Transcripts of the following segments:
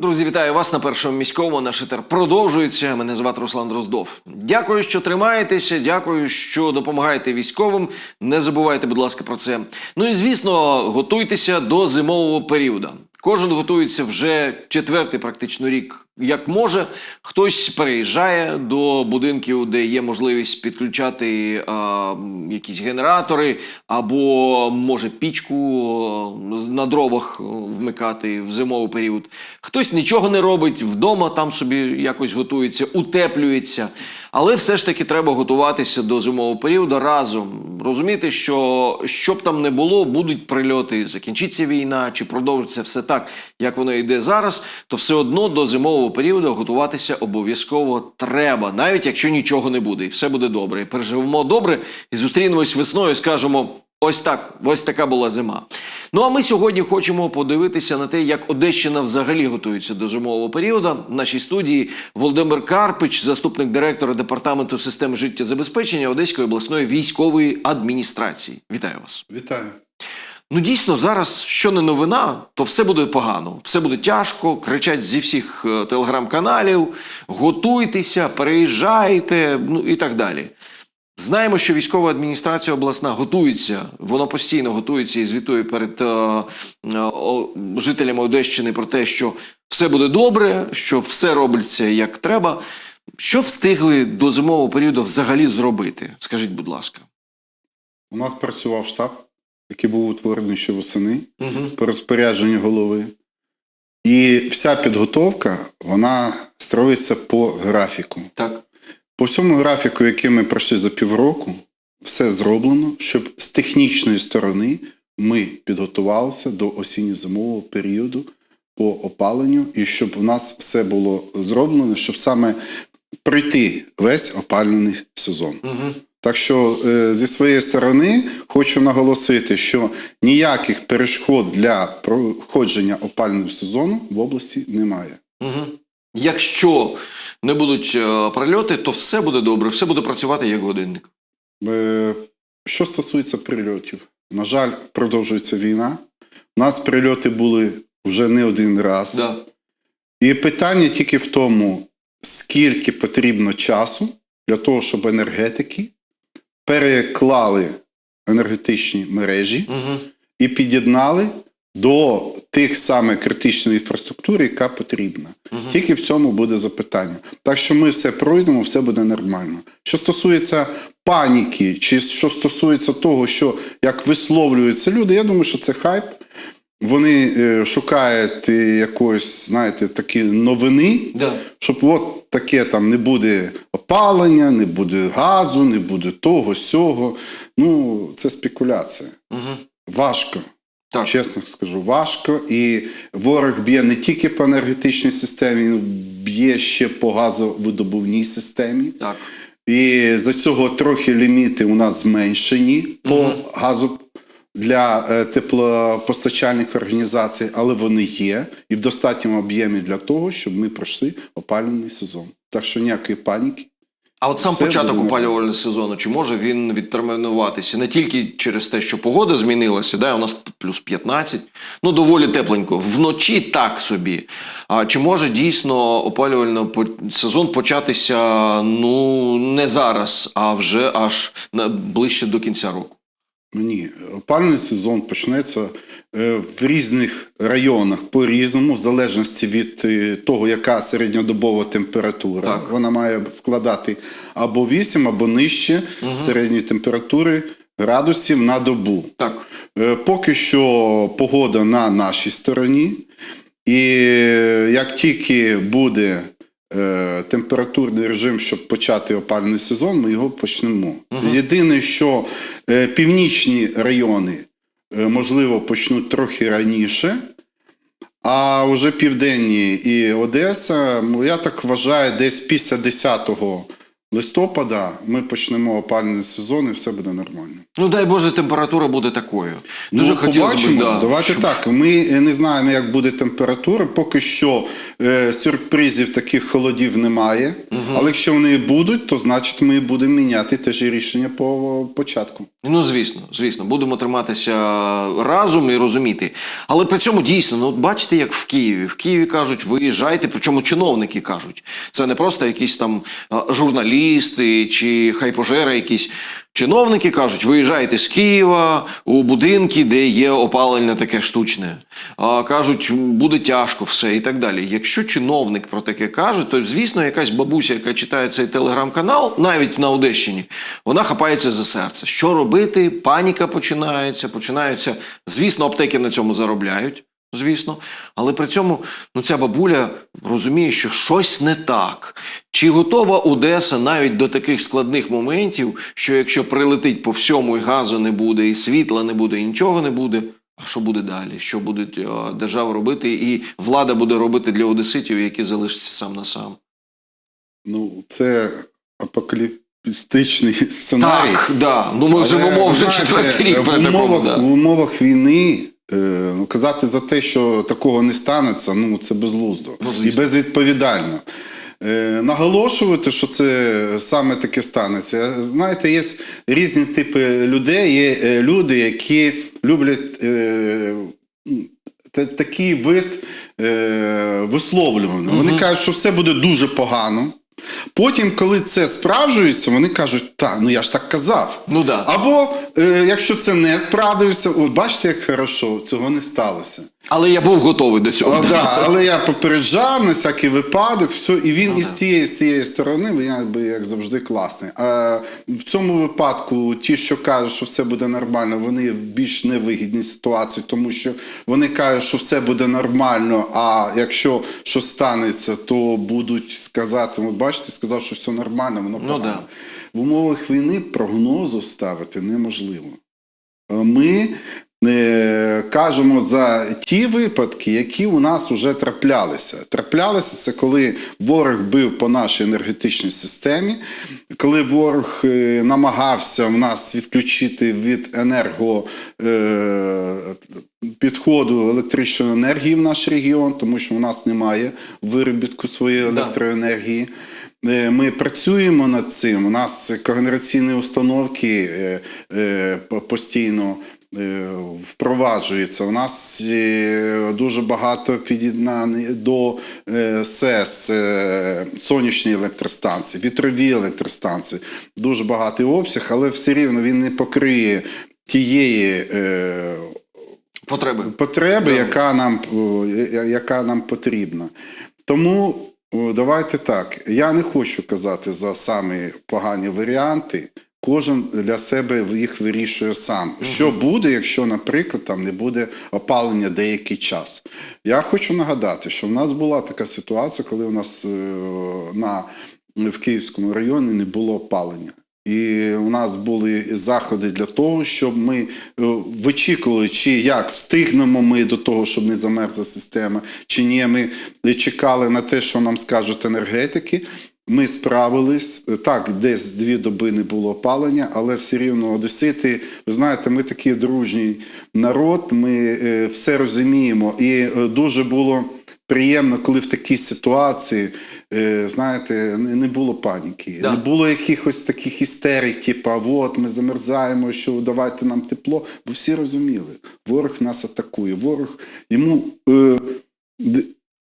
Друзі, вітаю вас на першому міському. Наш етер продовжується. Мене звати Руслан Дроздов. Дякую, що тримаєтеся. Дякую, що допомагаєте військовим. Не забувайте, будь ласка, про це. Ну і звісно, готуйтеся до зимового періоду. Кожен готується вже четвертий практично рік, як може. Хтось переїжджає до будинків, де є можливість підключати а, якісь генератори, або може пічку на дровах вмикати в зимовий період. Хтось нічого не робить вдома, там собі якось готується, утеплюється. Але все ж таки треба готуватися до зимового періоду разом. Розуміти, що що б там не було, будуть прильоти, закінчиться війна чи продовжиться все так, як воно йде зараз, то все одно до зимового періоду готуватися обов'язково треба, навіть якщо нічого не буде, і все буде добре. І переживемо добре і зустрінемось весною, і скажемо. Ось так, ось така була зима. Ну а ми сьогодні хочемо подивитися на те, як Одещина взагалі готується до зимового періоду. В нашій студії Володимир Карпич, заступник директора департаменту системи життєзабезпечення Одеської обласної військової адміністрації. Вітаю вас. Вітаю. Ну дійсно, зараз що не новина, то все буде погано, все буде тяжко. Кричать зі всіх е, телеграм-каналів, готуйтеся, переїжджайте, ну і так далі. Знаємо, що військова адміністрація обласна готується, вона постійно готується і звітує перед е, е, жителями Одещини про те, що все буде добре, що все робиться як треба. Що встигли до зимового періоду взагалі зробити? Скажіть, будь ласка. У нас працював штаб, який був утворений ще восени Угу. по розпорядженню голови. І вся підготовка вона строїться по графіку. Так. По всьому графіку, який ми пройшли за півроку, все зроблено, щоб з технічної сторони ми підготувалися до осінньо-зимового періоду по опаленню, і щоб в нас все було зроблено, щоб саме пройти весь опалювальний сезон. Угу. Так що е, зі своєї сторони хочу наголосити, що ніяких перешкод для проходження опального сезону в області немає. Угу. Якщо не будуть е, прильоти, то все буде добре, все буде працювати як годинник. Е, Що стосується прильотів, на жаль, продовжується війна. У нас прильоти були вже не один раз. Да. І питання тільки в тому, скільки потрібно часу для того, щоб енергетики переклали енергетичні мережі Угу. і під'єднали до тих саме критичної інфраструктури, яка потрібна. Мгм. Тільки в цьому буде запитання. Так що ми все пройдемо, все буде нормально. Що стосується паніки, чи що стосується того, що як висловлюються люди, я думаю, що це хайп. Вони е, шукають якоїсь, знаєте, такі новини, Да. щоб от таке там не буде опалення, не буде газу, не буде того, сього. Ну, це спекуляція. Угу. Важко. Так. Чесно скажу, важко. І ворог б'є не тільки по енергетичній системі, він б'є ще по газовидобувній системі. Так. І за цього трохи ліміти у нас зменшені по газу для е, теплопостачальних організацій, але вони є і в достатньому об'ємі для того, щоб ми пройшли опалювальний сезон. Так що ніякої паніки. А от сам Все початок буде опалювального сезону, чи може він відтермінуватися не тільки через те, що погода змінилася, да, у нас плюс 15, ну доволі тепленько. Вночі так собі. А чи може дійсно опалювальний сезон початися ну не зараз, а вже аж ближче до кінця року? Ні, опальний сезон почнеться е, в різних районах по-різному, в залежності від е, того, яка середньодобова температура. Так. Вона має складати або 8, або нижче середньої температури градусів на добу. Так. Е, Поки що погода на нашій стороні, і е, як тільки буде е, температурний режим, щоб почати опальний сезон, ми його почнемо. Єдине, що е, північні райони, е, можливо, почнуть трохи раніше. А вже південні і Одеса, ну я так вважаю, десь після 10 листопада ми почнемо опалювальний сезон і все буде нормально. Ну дай Боже, температура буде такою. Дуже ну, побачимо. б, да, Давайте щоб- так. Ми не знаємо, як буде температура. Поки що е, сюрпризів таких холодів немає. Але якщо вони будуть, то значить ми будемо міняти те ж рішення по початку. Ну, звісно, звісно, будемо триматися разом і розуміти. Але при цьому дійсно, ну бачите, як в Києві. В Києві кажуть, виїжджайте, причому чиновники кажуть. Це не просто якісь там а, журналісти чи хайпожери якісь. Чиновники кажуть, виїжджайте з Києва у будинки, де є опалення таке штучне. А, кажуть, буде тяжко все і так далі. Якщо чиновник про таке каже, то звісно, якась бабуся, яка читає цей телеграм-канал, навіть на Одещині, вона хапається за серце. Що робити? Паніка починається, починаються. Звісно, аптеки на цьому заробляють. Звісно, але при цьому ну ця бабуля розуміє, що щось не так. Чи готова Одеса навіть до таких складних моментів, що якщо прилетить по всьому і газу не буде, і світла не буде, і нічого не буде. А що буде далі? Що буде держава робити, і влада буде робити для одеситів, які залишаться сам на сам? Ну, це апокаліптичний сценарій. Так, да. Ну ми Але, живемо вже знаєте, четвертий рік в умовах, Да. в умовах війни. Е, Ну, казати за те, що такого не станеться, ну це безглуздо Ну, і безвідповідально. Е, Наголошувати, що це саме таке станеться. Знаєте, є різні типи людей. Є е, люди, які люблять е, такий вид е, висловлювання. Вони кажуть, що все буде дуже погано. Потім, коли це справджується, вони кажуть, так, ну я ж так казав. Ну да. Або е, якщо це не справдився, от бачите, як хорошо, цього не сталося. Але я був готовий до цього. А, да, але я попереджав на всякий випадок, все, і він із тієї з тієї сторони, він якби як завжди класний. А в цьому випадку ті, що кажуть, що все буде нормально, вони в більш невигідній ситуації, тому що вони кажуть, що все буде нормально. А якщо щось станеться, то будуть сказати, от бачите, сказав, що все нормально, воно Ну, да. В умовах війни прогнозу ставити неможливо. Ми е, кажемо за ті випадки, які у нас вже траплялися. Траплялися це коли ворог бив по нашій енергетичній системі, коли ворог е, намагався в нас відключити від енерго. Е, Підходу електричної енергії в наш регіон, тому що у нас немає виробітку своєї електроенергії. Е, Ми працюємо над цим. У нас когенераційні установки е, е, по- постійно е, впроваджуються. У нас е, дуже багато під'єднані до е, СЕС, е, сонячні електростанції, вітрові електростанції. Дуже багатий обсяг, але все рівно він не покриє тієї. е, Потреби. потреби, яка нам, яка нам потрібна. Тому давайте так. Я не хочу казати за самі погані варіанти. Кожен для себе їх вирішує сам. Що буде, якщо, наприклад, там не буде опалення деякий час? Я хочу нагадати, що в нас була така ситуація, коли у нас е, на, в Київському районі не було опалення. І у нас були заходи для того, щоб ми е, вичікували, чи як встигнемо ми до того, щоб не замерзла система, чи ні. Ми чекали на те, що нам скажуть енергетики. Ми справились. Так, десь дві доби не було опалення, але все рівно одесити, ви знаєте, ми такий дружній народ, ми е, все розуміємо. І е, дуже було приємно, коли в такій ситуації, е, знаєте, не було паніки, Да. не було якихось таких істерик, типу, от ми замерзаємо, що давайте нам тепло. Бо всі розуміли, ворог нас атакує. Ворог йому е,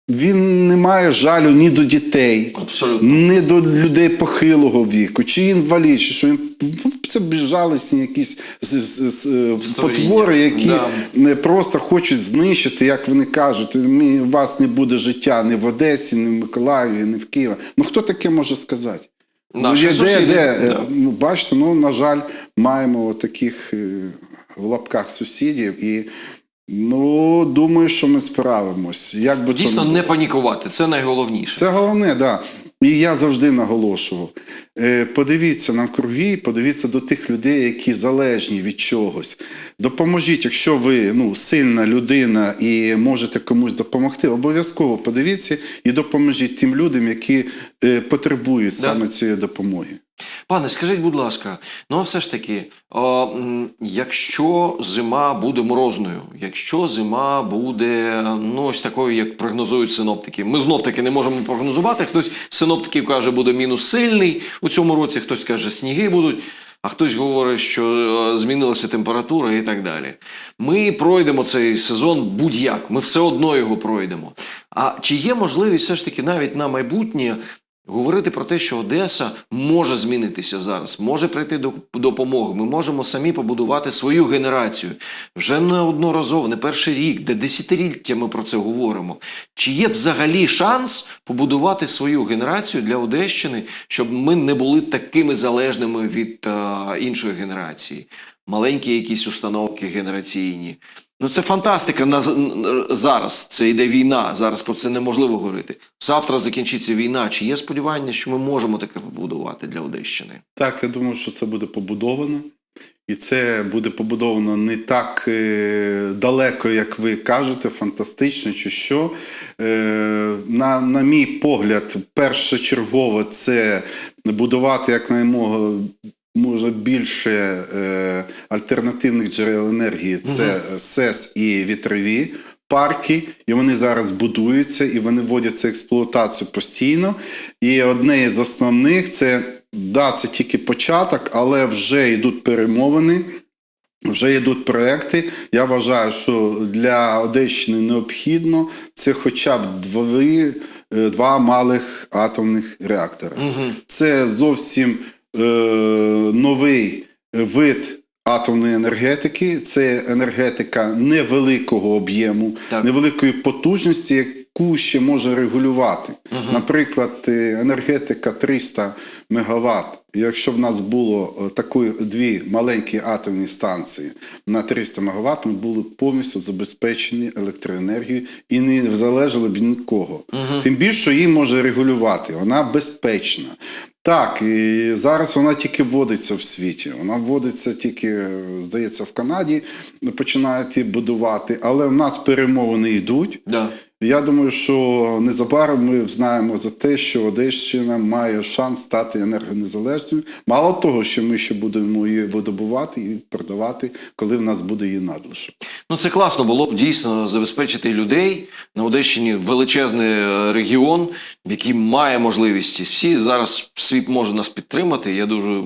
він не має жалю ні до дітей, Абсолютно. ні до людей похилого віку, чи інвалід, чи що він ну, це безжалісні якісь з- з- з- е, потвори, які Да. не просто хочуть знищити, як вони кажуть, у вас не буде життя ні в Одесі, ні в Миколаєві, ні в Києві. Ну хто таке може сказати? Наші ну, є, де, сусіди, де, е, да. ну, бачите, ну, на жаль, маємо таких е, в лапках сусідів і ну, думаю, що ми справимось. Як би то Дійсно, не не панікувати, це найголовніше. це головне, да. І я завжди наголошував: е, подивіться навкруги, подивіться до тих людей, які залежні від чогось. Допоможіть, якщо ви ну, сильна людина і можете комусь допомогти, обов'язково подивіться і допоможіть тим людям, які е, потребують Да. саме цієї допомоги. Пане, скажіть, будь ласка, ну а все ж таки, о, якщо зима буде морозною, якщо зима буде ну ось такою, як прогнозують синоптики, ми знов таки не можемо прогнозувати. Хтось синоптиків каже, буде мінус сильний у цьому році, хтось каже, сніги будуть. А хтось говорить, що змінилася температура і так далі. Ми пройдемо цей сезон будь-як, ми все одно його пройдемо. А чи є можливість все ж таки навіть на майбутнє говорити про те, що Одеса може змінитися зараз, може прийти до допомоги. Ми можемо самі побудувати свою генерацію вже неодноразово, не перший рік, де десятиліття ми про це говоримо. Чи є взагалі шанс побудувати свою генерацію для Одещини, щоб ми не були такими залежними від е, іншої генерації? Маленькі якісь установки генераційні. Ну, це фантастика на зараз. Це йде війна. Зараз про це неможливо говорити. Завтра закінчиться війна. Чи є сподівання, що ми можемо таке побудувати для Одещини? Так, я думаю, що це буде побудовано. І це буде побудовано не так е, далеко, як ви кажете, фантастично чи що. Е, на, на мій погляд, першочергово це будувати якнаймога може більше е, альтернативних джерел енергії. Це СЕС і вітрові. Парки, і вони зараз будуються, і вони вводяться в експлуатацію постійно. І одне з основних це да, це тільки початок, але вже йдуть перемовини. Вже йдуть проекти. Я вважаю, що для Одещини необхідно це хоча б дві, е, два малих атомних реактора. Це зовсім новий вид атомної енергетики. Це енергетика невеликого об'єму, невеликої потужності, яку ще може регулювати. Наприклад, е, енергетика 300 МВт. Якщо б в нас було е, такої дві маленькі атомні станції на 300 МВт, ми були повністю забезпечені електроенергією і не залежали б ні від кого. Тим більше її може регулювати, вона безпечна. Так, і зараз вона тільки вводиться в світі. Вона вводиться тільки, здається, в Канаді починають її будувати, але в нас перемовини йдуть. Да. Я думаю, що незабаром ми знаємо за те, що Одещина має шанс стати енергонезалежною. Мало того, що ми ще будемо її видобувати і продавати, коли в нас буде її надлишок. Ну, це класно було б дійсно забезпечити людей на Одещині величезний е, регіон, який має можливість. Всі зараз світ може нас підтримати. Я дуже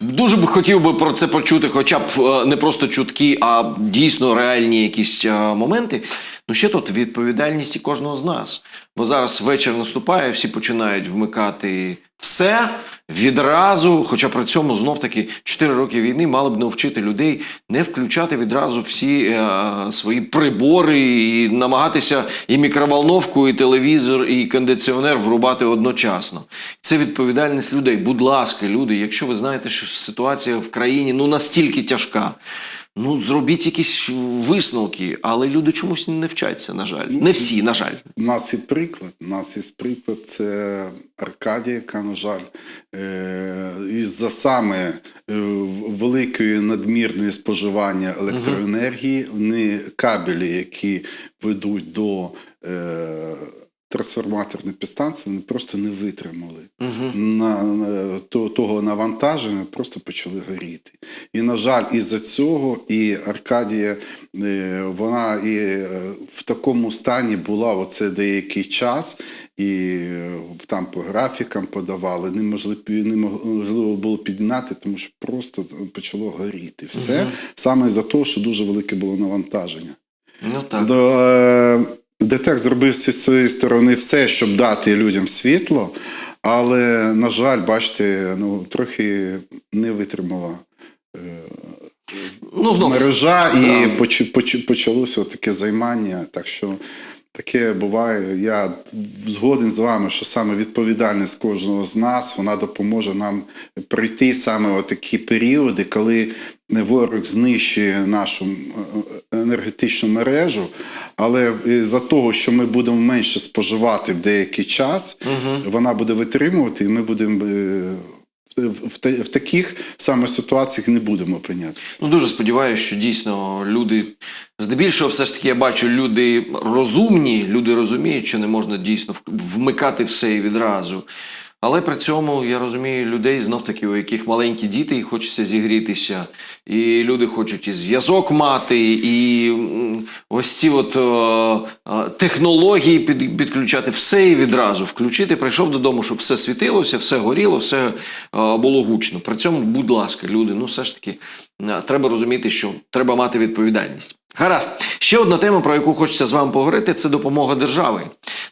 дуже б хотів би про це почути, хоча б е, не просто чутки, а дійсно реальні якісь е, моменти. Ну ще тут відповідальність і кожного з нас. Бо зараз вечір наступає, всі починають вмикати все відразу. Хоча при цьому знов таки 4 роки війни мали б навчити людей не включати відразу всі е, свої прибори і намагатися і мікроволновку, і телевізор, і кондиціонер врубати одночасно. Це відповідальність людей. Будь ласка, люди, якщо ви знаєте, що ситуація в країні ну настільки тяжка. Ну, зробіть якісь висновки, але люди чомусь не вчаться, на жаль. Не всі, на жаль. У нас є приклад. У нас є приклад це Аркадія, яка, на жаль, е, із-за саме е, великої надмірної споживання електроенергії, вони кабелі, які ведуть до трансформаторної підстанції, вони просто не витримали на, на то- того навантаження, просто почали горіти. І, на жаль, із-за цього і Аркадія, е, вона і е, в такому стані була оце деякий час, і е, там по графікам подавали, неможливо, неможливо було підняти, тому що просто почало горіти. Все саме за те, що дуже велике було навантаження. Ну так. До, ДТЕК зробив зі своєї сторони все, щоб дати людям світло, але, на жаль, бачите, ну, трохи не витримала Ну, знов. мережа і Да. поч- поч- почалося таке займання. Так що таке буває. Я згоден з вами, що саме відповідальність кожного з нас вона допоможе нам пройти саме такі періоди, коли е, ворог знищує нашу е, е, енергетичну мережу, але за того, що ми будемо менше споживати в деякий час, вона буде витримувати, і ми будемо е, в, в, таких саме ситуаціях не будемо опинятися. Ну, дуже сподіваюся, що дійсно люди, здебільшого, все ж таки, я бачу, люди розумні, люди розуміють, що не можна дійсно вмикати все і відразу. Але при цьому я розумію людей знов таки, у яких маленькі діти, і хочеться зігрітися, і люди хочуть і зв'язок мати, і ось ці от о, технології під, підключати все і відразу включити. Прийшов додому, щоб все світилося, все горіло, все о, було гучно. При цьому, будь ласка, люди, ну все ж таки е, треба розуміти, що треба мати відповідальність. Гаразд, ще одна тема, про яку хочеться з вами поговорити, це допомога держави.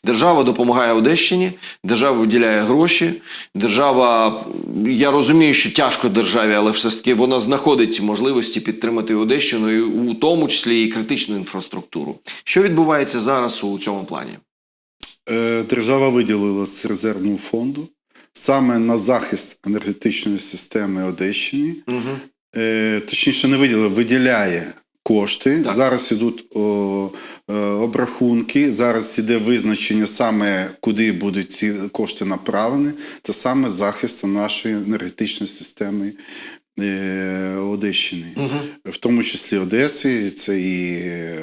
Держава допомагає Одещині, держава виділяє гроші. Держава, я розумію, що тяжко державі, але все ж таки вона знаходить можливості підтримати Одещину, і у тому числі і критичну інфраструктуру. Що відбувається зараз у цьому плані? Е, Держава виділила з резервного фонду саме на захист енергетичної системи Одещини. Угу. Е, Точніше, не виділила, виділяє кошти. Так. Зараз ідуть о, е, обрахунки. Зараз іде визначення саме, куди будуть ці кошти направлені. Це саме захист нашої енергетичної системи е, Одещини, Угу. в тому числі Одеси. Це і е,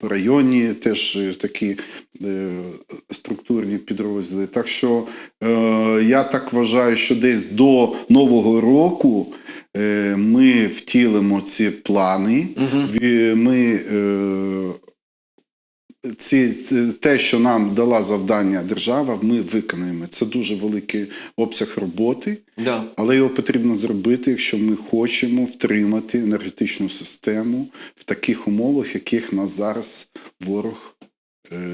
районні теж такі е, структурні підрозділи. Так що я так вважаю, що десь до Нового року ми втілимо ці плани. Угу. Ми е, ці, те, що нам дала завдання держава, ми виконаємо. Це дуже великий обсяг роботи. Да. Але його потрібно зробити, якщо ми хочемо втримати енергетичну систему в таких умовах, яких нас зараз ворог е,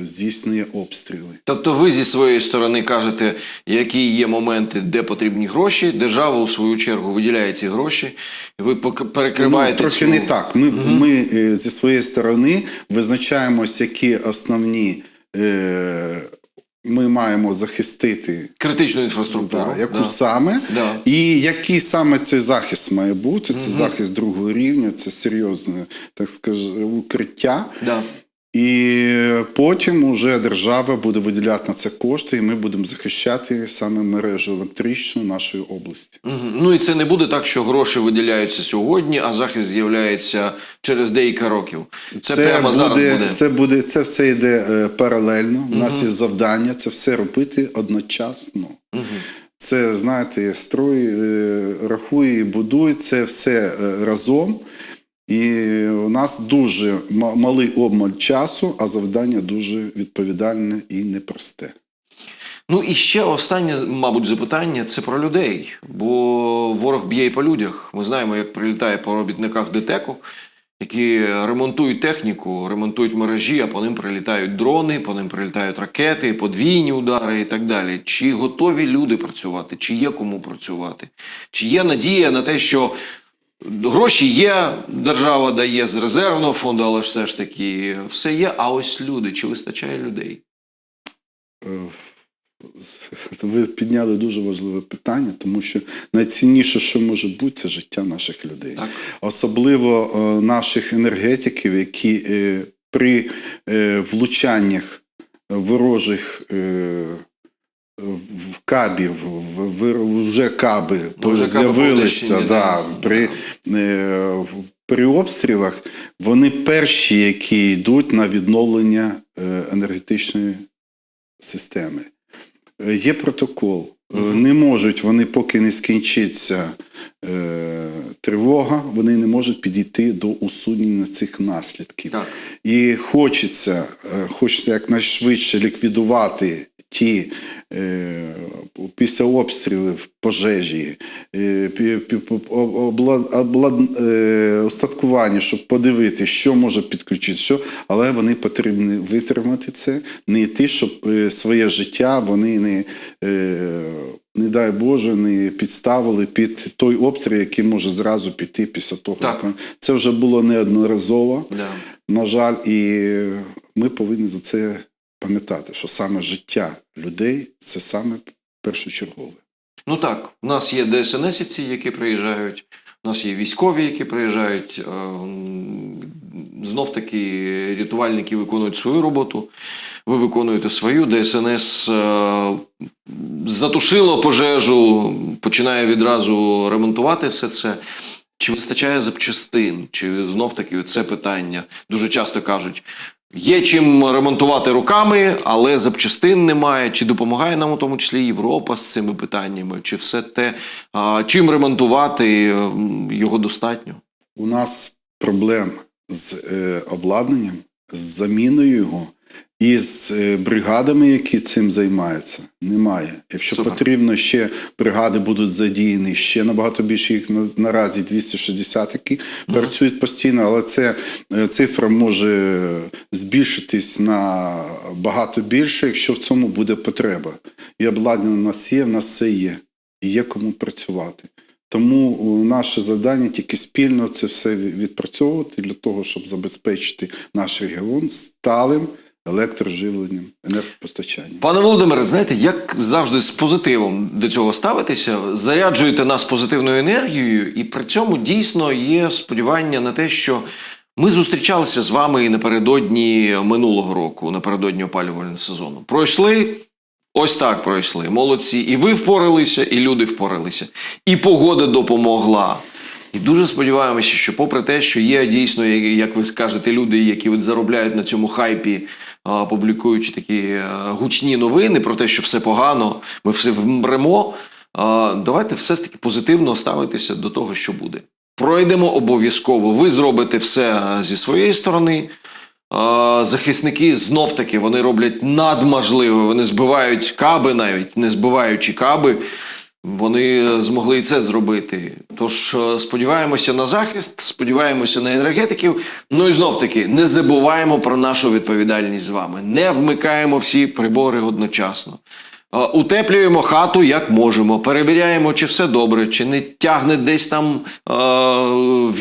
здійснює обстріли. Тобто ви зі своєї сторони кажете, які є моменти, де потрібні гроші. Держава у свою чергу виділяє ці гроші, ви перекриваєте ну, трохи цю... не так. Ми, ми е, зі своєї сторони визначаємося, які основні е, ми маємо захистити. критичну інфраструктуру. Да, яку Да. саме, Да. і який саме цей захист має бути? Це захист другого рівня, це серйозне, так скажу, укриття. Да. І потім уже держава буде виділяти на це кошти, і ми будемо захищати саме мережу електричну нашої області. Ну і це не буде так, що гроші виділяються сьогодні, а захист з'являється через деякі років. Це, прямо зараз буде. Це буде це все йде е, паралельно. У нас є завдання це все робити одночасно. Мгм. Це знаєте, строй е, рахує і будує це все е, разом. І у нас дуже малий обмаль часу, а завдання дуже відповідальне і непросте. Ну і ще останнє, мабуть, запитання це про людей. Бо ворог б'є і по людях. Ми знаємо, як прилітає по робітниках ДТЕКу, які ремонтують техніку, ремонтують мережі, а по ним прилітають дрони, по ним прилітають ракети, подвійні удари і так далі. Чи готові люди працювати? Чи є кому працювати? Чи є надія на те, що гроші є, держава дає з резервного фонду, але все ж таки все є. А ось люди, чи вистачає людей? Е, Ви підняли дуже важливе питання, тому що найцінніше, що може бути, це життя наших людей. Так. Особливо е, наших енергетиків, які е, при влучаннях ворожих в кабів, в, в, вже каби вже каби по з'явилися. Да, при, е, при обстрілах вони перші, які йдуть на відновлення е, енергетичної системи. Е, Є протокол. Не можуть вони, поки не скінчиться е, тривога, вони не можуть підійти до усунення цих наслідків. Так. І хочеться, е, хочеться якнайшвидше ліквідувати ті е, після обстрілів пожежі, е, пі- пі- обла- обла- е, щоб подивитися, що може підключити, що, але вони потрібні витримати це, не йти, щоб своє життя вони не. Не дай Боже, не підставили під той обстріл, який може зразу піти після того. Так. як Це вже було неодноразово Да. на жаль, і ми повинні за це пам'ятати, що саме життя людей це саме першочергове. Ну так, у нас є ДСНСівці, які приїжджають, У нас є військові, які приїжджають. Знов таки рятувальники виконують свою роботу. Ви виконуєте свою. ДСНС е, затушило пожежу, починає відразу ремонтувати все це. Чи вистачає запчастин? Чи знов таки це питання? Дуже часто кажуть: є чим ремонтувати руками, але запчастин немає. Чи допомагає нам у тому числі Європа з цими питаннями? Чи все те, чим ремонтувати його достатньо? У нас проблем з е, обладнанням, з заміною його і з е, бригадами, які цим займаються, немає. Якщо Супер. потрібно, ще бригади будуть задіяні, ще набагато більше їх наразі 260, які працюють постійно, але це е, цифра може збільшитись на багато більше, якщо в цьому буде потреба. І обладнання у нас є, в нас все є, і є кому працювати. Тому наше завдання тільки спільно це все відпрацьовувати для того, щоб забезпечити наш регіон сталим електроживленням, енергопостачанням. Пане Володимире, знаєте, як завжди з позитивом до цього ставитися, заряджуєте нас позитивною енергією, і при цьому дійсно є сподівання на те, що ми зустрічалися з вами і напередодні минулого року, напередодні опалювального сезону. Пройшли. Ось так пройшли. Молодці. І ви впоралися, і люди впоралися. І погода допомогла. І дуже сподіваємося, що попри те, що є дійсно, як ви скажете, люди, які заробляють на цьому хайпі, публікуючи такі е, гучні новини про те, що все погано, ми все вмремо. Давайте все ж таки позитивно ставитися до того, що буде. Пройдемо обов'язково. Ви зробите все е, зі своєї сторони. Захисники знов таки вони роблять надможливе. Вони збивають каби, навіть не збиваючи каби. Вони змогли і це зробити. Тож е, сподіваємося на захист, сподіваємося на енергетиків. Ну і знов таки не забуваємо про нашу відповідальність з вами. Не вмикаємо всі прибори одночасно. Е, Утеплюємо хату як можемо, перевіряємо, чи все добре, чи не тягне десь там е,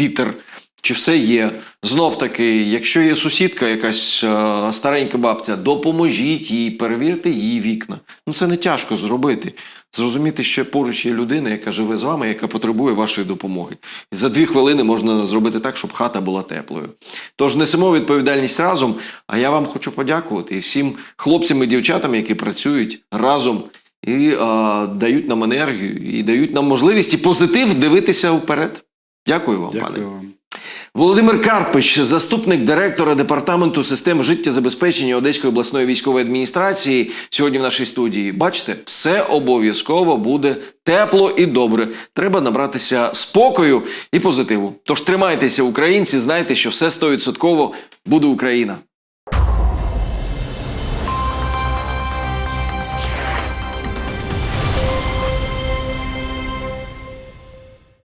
вітер, чи все є. Знов таки, якщо є сусідка, якась е, старенька бабця, допоможіть їй, перевірте її вікна. Ну це не тяжко зробити. Зрозуміти, що поруч є людина, яка живе з вами, яка потребує вашої допомоги. І за дві хвилини можна зробити так, щоб хата була теплою. Тож несемо відповідальність разом. А я вам хочу подякувати і всім хлопцям і дівчатам, які працюють разом і е, дають нам енергію, і дають нам можливість і позитив дивитися вперед. Дякую вам, пане. Вам. Володимир Карпич, заступник директора департаменту систем життєзабезпечення Одеської обласної військової адміністрації, сьогодні в нашій студії. Бачите, все обов'язково буде тепло і добре. Треба набратися спокою і позитиву. Тож тримайтеся, українці, знайте, що все стовідсотково буде Україна.